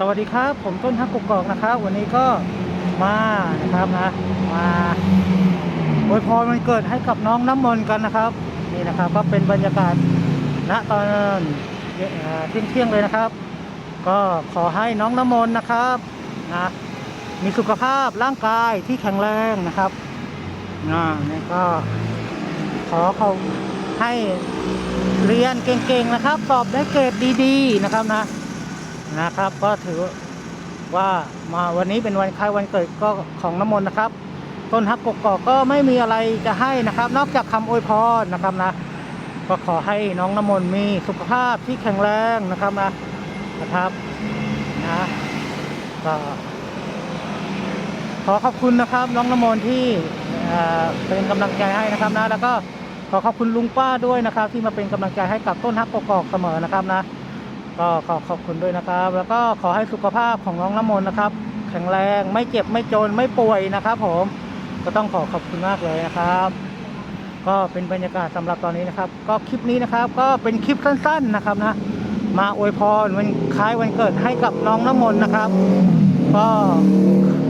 สวัสดีครับ ผมต้นฮักกุกกอกนะครับ วันนี้ก็มานะครับนะมาอวยพรวันเกิดให้กับน้องน้ำมนต์กันนะครับ นี่นะครับก็เป็นบรรยากาศณตอนเที่ยงเที่ยงเลยนะครับ ก็ขอให้น้องน้ำมนต์นะครับนะมีสุขภาพร่างกายที่แข็งแรงนะครับนะนี่ก็ขอเขาให้เรียนเก่งๆนะครับ สอบได้เกรดดี ๆ นะครับนะ นะครับ ก็ถือว่ามาวันนี้เป็นวันคล้ายวันเกิดก็ของน้ำมนต์นะครับ ต้นฮักกกอกก็ไม่มีอะไรจะให้นะครับ นอกจากคำอวยพรนะครับนะ ก็ขอให้น้องน้ำมนต์มีสุขภาพที่แข็งแรงนะครับนะนะครับนะก็ขอขอบคุณนะครับ น้องน้ำมนต์ที่เป็นกำลังใจให้นะครับนะ แล้วก็ขอขอบคุณลุงป้าด้วยนะครับ ที่มาเป็นกำลังใจให้กับต้นฮักกกอกเสมอนะครับนะ ก็ขอขอบคุณด้วยนะครับ แล้วก็ขอให้สุขภาพของน้องน้ำมนต์นะครับ แข็งแรงไม่เจ็บไม่จนไม่ป่วยนะครับ ผมก็ต้องขอขอบคุณมากเลยนะครับ ก็เป็นบรรยากาศสำหรับตอนนี้นะครับ ก็คลิปนี้นะครับ ก็เป็นคลิปสั้น ๆนะครับนะ มาอวยพรวันคล้ายวันเกิดให้กับน้องน้ำมนต์นะครับ ก็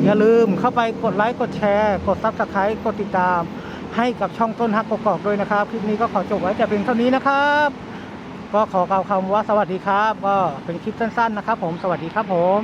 อย่าลืมเข้าไปกดไลค์กดแชร์ กดซับสไครต์กดติดตาม ให้กับช่องต้นฮักกกอกด้วยนะครับ คลิปนี้ก็ขอจบไว้แต่เพียงเท่านี้นะครับ ก็ขอกล่าวคำว่าสวัสดีครับ ก็เป็นคลิปสั้นๆนะครับผมสวัสดีครับผม